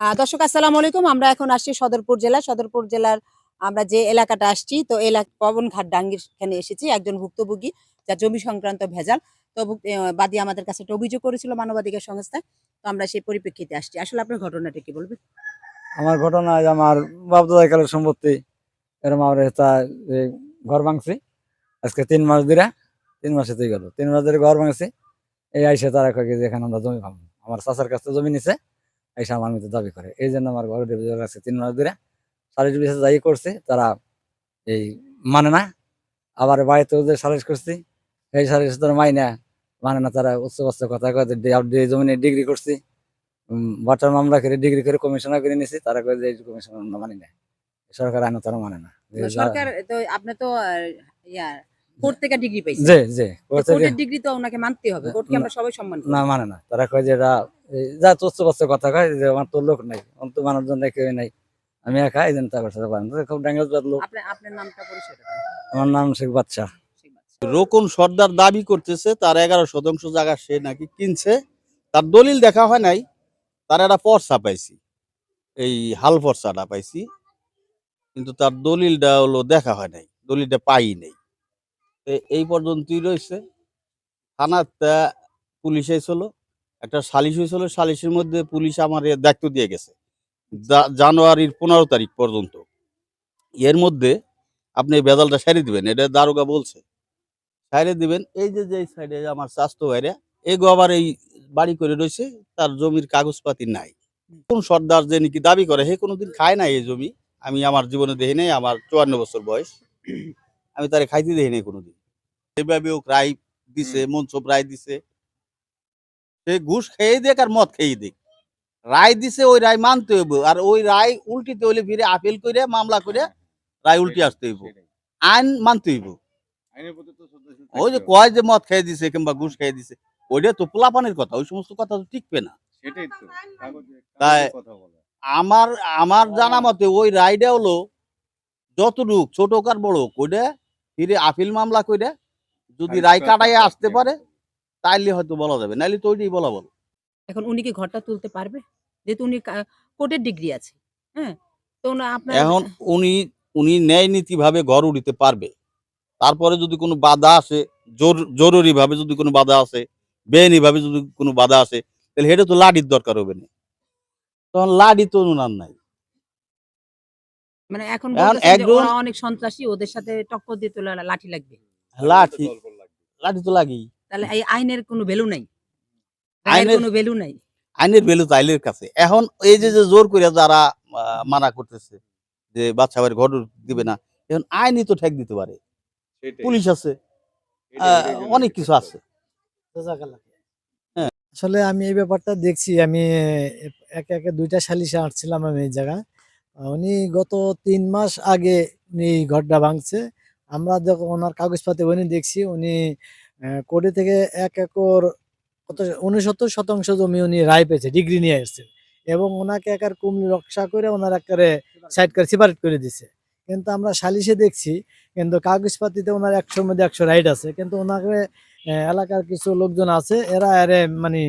দর্শক, আসসালাম আলাইকুম। আমরা এখন আসছি সদরপুর জেলা। সদরপুর জেলার আমরা যে এলাকাটা আসছি, তো এলাকা পবনঘাট ডাঙ্গির এখানে এসেছি একজন ভুক্তভোগী যা জমি সংক্রান্ত ভেজাল। তো বাদী আমাদের কাছে একটা অভিযোগ করেছিল মানবাধিকার সংস্থা, তো আমরা সেই পরিপ্রেক্ষিতে আসছি। আসলে আপনার ঘটনাটা কি বলবেন? আমার ঘটনা আমার বাপ দাদাকালের সম্পত্তি এরকম আমার এটা ঘর ভাঙছি। আজকে তিন মাস ধরে, তিন মাসে তুই গেল। তিন মাস ধরে ঘর ভাঙছি। এই আইসে তারা কয়ে যে এখানে আমরা জমি ভাঙবো। আমার চাচার কাছে জমি নিছে। আইসা আমার মধ্যে দাবি করে। এই জন্য আমার ঘর ডিভিজন আছে তিন মাস ধরে সালিশ বিশেষ যাই করছে তারা এই মানে না আবার বাড়িতে ওদের সালিশ করছি। এই সালিশ তোর মাই না মানে না তারা উচ্চ উচ্চ কথা কয় জমিনে ডিগ্রি করছি। বাটার মামলা করে ডিগ্রি করে কমিশনার করে নিছি তারা কয়ে যে এই কমিশনার মানি না সরকার আইন তারা মানে না। সরকার তো আপনি তো আহ, ইয়া কোর্ট থেকে ডিগ্রি পাইছেন যে যে কোর্টের ডিগ্রি তো ওনাকে মানতে হবে। কোর্টকে আমরা সবাই সম্মান করি। না মানে না। তারা কয় যে এরা যা তুচ্ছ বাচ্চ কথা কয় যে আমার তো লোক নাই আমার তো কেউ নাই আমি একা এই জন্য তারপর সাথে পারেন খুব ড্যাঙ্গেজ লোক। আপনার আপনার নামটা পরিচয় আমার নাম শেখ বাচ্চা রোকন সর্দার দাবি করতেছে তার এগারো শতাংশ জায়গা সে নাকি কিনছে। তার দলিল দেখা হয় নাই তার একটা পর্সা পাইছি। এই হাল পর্সাটা পাইছি। কিন্তু তার দলিলটা হলো দেখা হয় নাই। দলিলটা পাই নাই। এই পর্যন্তই রয়েছে। থানাতে পুলিশ এসেছিল, একটা সালিশ হয়েছিল, সালিশের মধ্যে পুলিশ আমার দায়িত্ব দিয়ে গেছে। জানুয়ারির পনেরো তারিখ পর্যন্ত। এর মধ্যে আপনি এই বেদালটা সারি দিবেন, এটা দারোগা বলছে। সাইডে দিবেন, এই যে যে সাইডে আমার স্বাস্থ্য বাইরে এগো আবার এই বাড়ি করে রয়েছে, তার জমির কাগজপাতি নাই। কোন সর্দার যে নাকি দাবি করে হে কোনোদিন খায় না এই জমি। আমি আমার জীবনে দেখি নাই, আমার চুয়ান্ন বছর বয়স। আমি তারে খাইতে দেখি নাই কোনোদিন। এইভাবে ও রায় দিছে মনসব রায় দিছে। সে ঘুষ খেয়ে দেখ আর মদ খেয়ে দেখ রায় দিছে ওই রায় মানতে হইব। আর ওই রায় উল্টিতে হইলে ফিরে আপিল করে মামলা করে রায় উল্টি আসতে হইব। আইন মানতে হইব। ওই যে কয় যে মদ খেয়ে দিছে কিংবা ঘুষ খেয়ে দিছে ওইটা তো পোলাপানের কথা ওই সমস্ত কথা তো টিকবে না। তাই আমার আমার জানা মতে ওই রায়টা হলো যতটুক ছোট কার বড় কইরা ফিরে আপিল মামলা কইরা যদি রায় কাটাইয়া আসতে পারে তাইলে হয়তো বলা যাবে নাইলে তো ওইটাই বলা বলো। এখন উনি কি ঘরটা তুলতে পারবে? যেহেতু উনি কোর্টের ডিগ্রি আছে হ্যাঁ? তো আপনার এখন উনি উনি ন্যায় নীতি ভাবে ঘর উড়িতে পারবে। তারপরে যদি কোনো বাধা আসে জরুরি ভাবে যদি কোনো বাধা আসে বেআইনি ভাবে যদি কোনো বাধা আসে তাহলে এটা তো লাঠির দরকার হবে না। তখন লাঠি তো ওনার নাই। মানে এখন একজন- অনেক সন্ত্রাসী ওদের সাথে টক্কর দিয়ে তোলা লাঠি লাগবে। লাঠি। লাঠি তো লাগেই। তাহলে এই আইনের কোনো ভ্যালু নাই? আইনের কোনো ভ্যালু নাই? আইনের ভ্যালু তো আইনের কাছে। এখন এই যে যে জোর করে যারা মানা করতেছে যে বাচ্চা বাড়ি ঘর দিবে না এখন আইনই তো ঠেক দিতে পারে। পুলিশ আছে আহ, অনেক কিছু আছে। আসলে আমি এই ব্যাপারটা দেখছি আমি একে একে দুইটা সালিশে আসছিলাম আমি এই জায়গায়। উনি গত তিন মাস আগে উনি ঘরটা ভাঙছে। আমরা যখন ওনার কাগজপাতি উনি দেখছি, উনি কোটি থেকে এক একর কত উনসত্তর শতাংশ জমি উনি রায় পেয়েছে, ডিগ্রি নিয়ে এসছে। এবং ওনাকে একার কুমলি রক্ষা করে ওনার একারে সাইড করে সেপারেট করে দিছে। কিন্তু আমরা সালিশে দেখছি, কিন্তু কাগজপাতিতে ওনার একশোর মধ্যে একশো রাইট আছে, কিন্তু ওনাকে এলাকার কিছু লোকজন আছে, এরা এরে মানে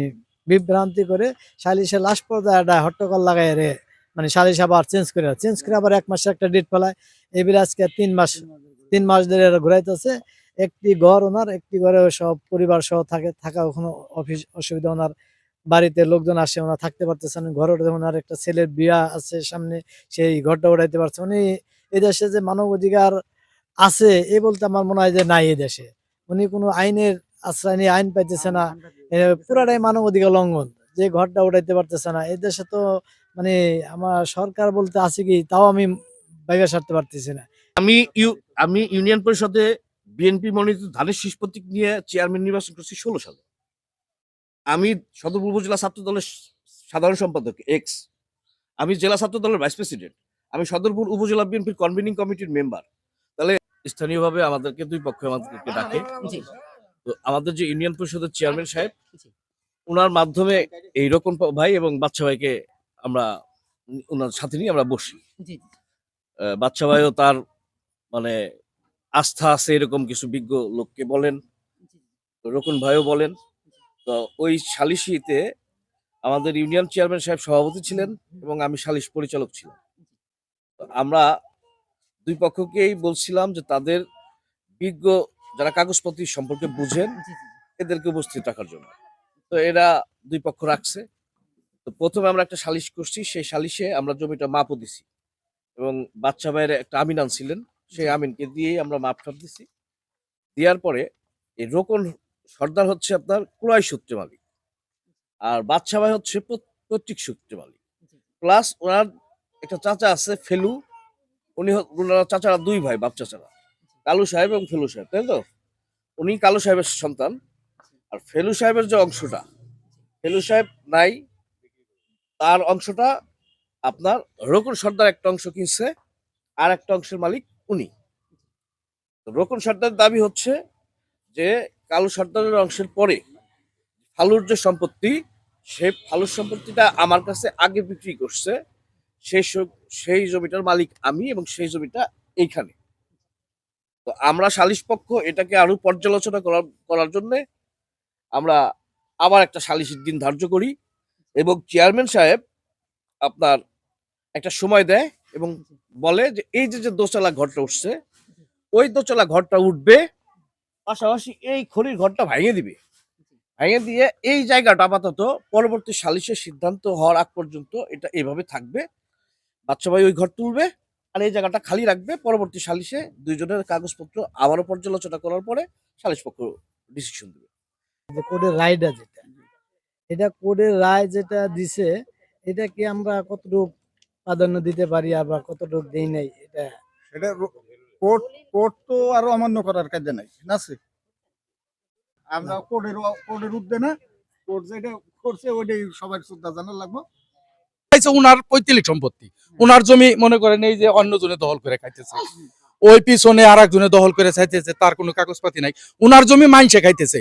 বিভ্রান্তি করে সালিশে লাস্ট পর্যায়ে একটা হট্টকল লাগায় এরে মানে সালিশ আবার চেঞ্জ করে চেঞ্জ করে আবার এক মাসে একটা ডেট ফেলায়। এবার আজকে তিন মাস তিন মাস ধরে এরা ঘুরাইতেছে। একটি ঘর ওনার একটি ঘরে সব পরিবার সহ থাকে থাকা ওখানে অফিস অসুবিধা ওনার বাড়িতে লোকজন আসে ওনার থাকতে পারতেছেন ঘর ওনার একটা ছেলের বিয়া আছে সামনে সেই ঘরটা উঠাইতে পারছে। উনি এই দেশে যে মানব অধিকার আছে এ বলতে আমার মনে হয় যে নাই এই দেশে। উনি কোনো আইনের আশ্রয় নিয়ে আইন পাইতেছে না। পুরাটাই মানব অধিকার লঙ্ঘন। যে ঘরটা উঠাইতে পারতেছে না। এই দেশে তো মানে আমার সরকার বলতে আছে কি তাও আমি বাইরে সারতে পারতেছি না। আমি ইউ আমি ইউনিয়ন পরিষদে বিএনপি মনোনীত ধানের শীষ প্রতীক নিয়ে চেয়ারম্যান নির্বাচন করছি ষোলো সালে। আমি সদরপুর উপজেলা ছাত্র দলের সাধারণ সম্পাদক এক্স। আমি জেলা ছাত্র দলের ভাইস প্রেসিডেন্ট। আমি সদরপুর উপজেলা বিএনপির কনভেনিং কমিটির মেম্বার। তাহলে স্থানীয়ভাবে আমাদেরকে দুই পক্ষে আমাদেরকে ডাকে। তো আমাদের যে ইউনিয়ন পরিষদের চেয়ারম্যান সাহেব ওনার মাধ্যমে এই রকম ভাই এবং বাচ্চা ভাইকে আমরা ওনার সাথে নিয়ে আমরা বসি। বাচ্চা ভাইও তার মানে আস্থা আছে এরকম কিছু বিজ্ঞ লোককে বলেন রকুন ভাইও বলেন। তো ওই সালিসিতে আমাদের ইউনিয়ন চেয়ারম্যান সাহেব সভাপতি ছিলেন এবং আমি সালিশ পরিচালক ছিলাম। আমরা দুই পক্ষকেই বলছিলাম যে তাদের বিজ্ঞ যারা কাগজপত্র সম্পর্কে বুঝেন এদেরকে উপস্থিত রাখার জন্য। তো এরা দুই পক্ষ রাখছে। তো প্রথমে আমরা একটা সালিশ করছি সেই সালিশে আমরা জমিটা মাপও দিছি এবং বাচ্চা ভাইয়ের একটা আমিনান আনছিলেন সেই আমিনকে দিয়েই আমরা মাপ টাপ দিছি। দেওয়ার পরে এই রোকন সর্দার হচ্ছে আপনার কুড়াই সূত্রে মালিক। আর বাচ্চা ভাই হচ্ছে পৈতৃক সূত্রে মালিক। প্লাস ওনার একটা চাচা আছে ফেলু। উনি ওনার চাচারা দুই ভাই বাপ চাচারা কালু সাহেব এবং ফেলু সাহেব তাই তো? উনি কালু সাহেবের সন্তান। আর ফেলু সাহেবের যে অংশটা ফেলু সাহেব নাই। তার অংশটা আপনার রকুন সর্দার একটা অংশ কিনছে। আর একটা অংশের মালিক উনি। রকুন সর্দার দাবি হচ্ছে যে, কালু সর্দারের অংশের পরে ফালুর যে সম্পত্তি, সে ফালুর সম্পত্তিটা আমার কাছে আগে বিক্রি করছে, সেই সেই জমিটার মালিক আমি এবং সেই জমিটা এইখানে। তো আমরা সালিশ পক্ষ এটাকে আরও পর্যালোচনা করার করার জন্য আমরা আবার একটা সালিশের দিন ধার্য করি এবং চেয়ারম্যান সাহেব আপনার একটা সময় দেয় এবং বলে যে, এই যে যে দোতলা ঘরটা উঠছে, ওই দোতলা ঘরটা উঠবে, পাশাপাশি এই খড়ির ঘরটা ভেঙে দিবে। ভেঙে দিয়ে এই জায়গাটা আপাতত পরবর্তী সালিশের সিদ্ধান্ত হওয়ার আগ পর্যন্ত এটা এভাবে থাকবে। বাচ্চা ভাই ওই ঘর তুলবে আর এই জায়গাটা খালি রাখবে। পরবর্তী সালিশে দুইজনের কাগজপত্র আবারও পর্যালোচনা করার পরে সালিশ পক্ষ ডিসিশন দেবে। যে কোর্টের রায়টা যেটা। এটা কোর্টের রায় যেটা দিছে, এটা কি আমরা কতটুকু প্রাধান্য দিতে পারি আবার কতটুকু দেই নাই এটা কোর্ট কোর্ট তো আরও অমান্য করার কাজে নাই নাছে আমরা কোর্টের কোর্টের উঠবে না কোর্ট যেটা করছে ওইটাই সবার শ্রদ্ধা জানার লাগবে। খাইছে উনার পৈতৃক সম্পত্তি উনার জমি মনে করেন এই যে অন্য জনে দখল করে খাইতেছে ওই পিছনে আর একজনে দখল করে চাইতেছে তার কোনো কাগজপাতি নাই উনার জমি মাইনসে খাইতেছে।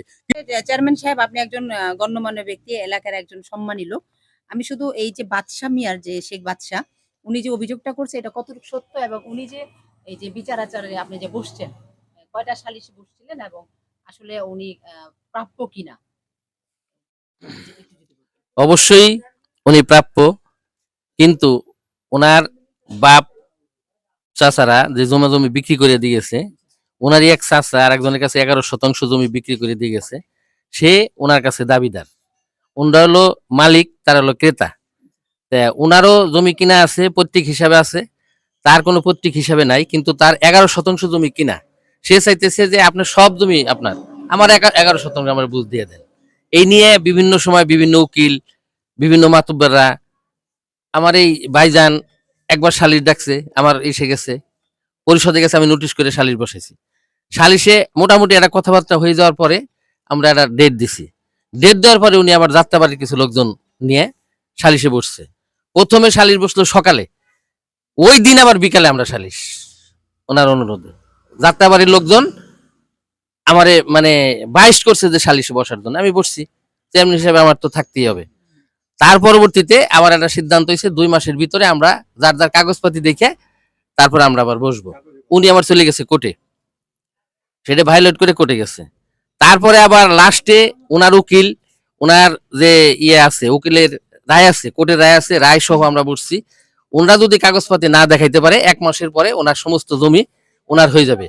চেয়ারম্যান সাহেব আপনি একজন গণ্যমান্য ব্যক্তি এলাকার একজন সম্মানী লোক। আমি শুধু এই যে বাদশাহ মিয়ার যে শেখ বাদশাহ উনি যে অভিযোগটা করছে এটা কতটুকু সত্য এবং উনি যে এই যে বিচার আচারে আপনি যে বসছেন, কয়টা সালিশে বসছিলেন এবং আসলে উনি প্রাপ্য কিনা? অবশ্যই উনি প্রাপ্য, কিন্তু ওনার বাপ চাচারা যে জমা জমি বিক্রি করে দিয়েছে ওনারই এক চাচা আর একজনের কাছে এগারো শতাংশ জমি বিক্রি করে দিয়ে গেছে, সে ওনার কাছে দাবিদার। ওনারা হলো মালিক, তারা হলো ক্রেতা। ওনারও জমি কিনা আছে, প্রত্যেক হিসাবে আছে। তার কোনো প্রত্যেক হিসাবে নাই, কিন্তু তার এগারো শতাংশ জমি কিনা। সে চাইতেছে যে আপনার সব জমি আপনার, আমার এগারো শতাংশ আমার বুঝ দিয়ে দেন। এই নিয়ে বিভিন্ন সময় বিভিন্ন উকিল, বিভিন্ন মাতুব্বাররা, আমার এই ভাইজান একবার শালির ডাকছে, আমার এসে গেছে। পরিষদে গেছে, আমি নোটিশ করে শালির বসেছি। সালিশে মোটামুটি একটা কথাবার্তা হয়ে যাওয়ার পরে আমরা একটা ডেট দিছি। ডেট দেওয়ার পরে উনি আবার যাত্রাবাড়ির কিছু লোকজন নিয়ে সালিশে বসছে। প্রথমে শালির বসল সকালে। ওই দিন আবার বিকালে আমরা সালিশ ওনার অনুরোধে। যাত্রাবাড়ির লোকজন আমারে মানে বাইশ করছে যে সালিশে বসার জন্য। আমি বসছি। চেয়ারম্যান হিসেবে আমার তো থাকতেই হবে। তার পরবর্তীতে আবার একটা সিদ্ধান্ত হয়েছে, দুই মাসের ভিতরে আমরা যার যার কাগজপাতি দেখে তারপর আমরা আবার বসবো। উনি আমার চলে গেছে কোর্টে। সেটা ভাইলেট করে কোর্টে গেছে। তারপরে আবার লাস্টে ওনার উকিল, ওনার যে ইয়ে আছে, উকিলের রায় আছে কোর্টে রায় আছে, রায় সহ আমরা বুঝছি। ওনারা যদি কাগজপাতি না দেখাইতে পারে, এক মাসের পরে ওনার সমস্ত জমি ওনার হয়ে যাবে।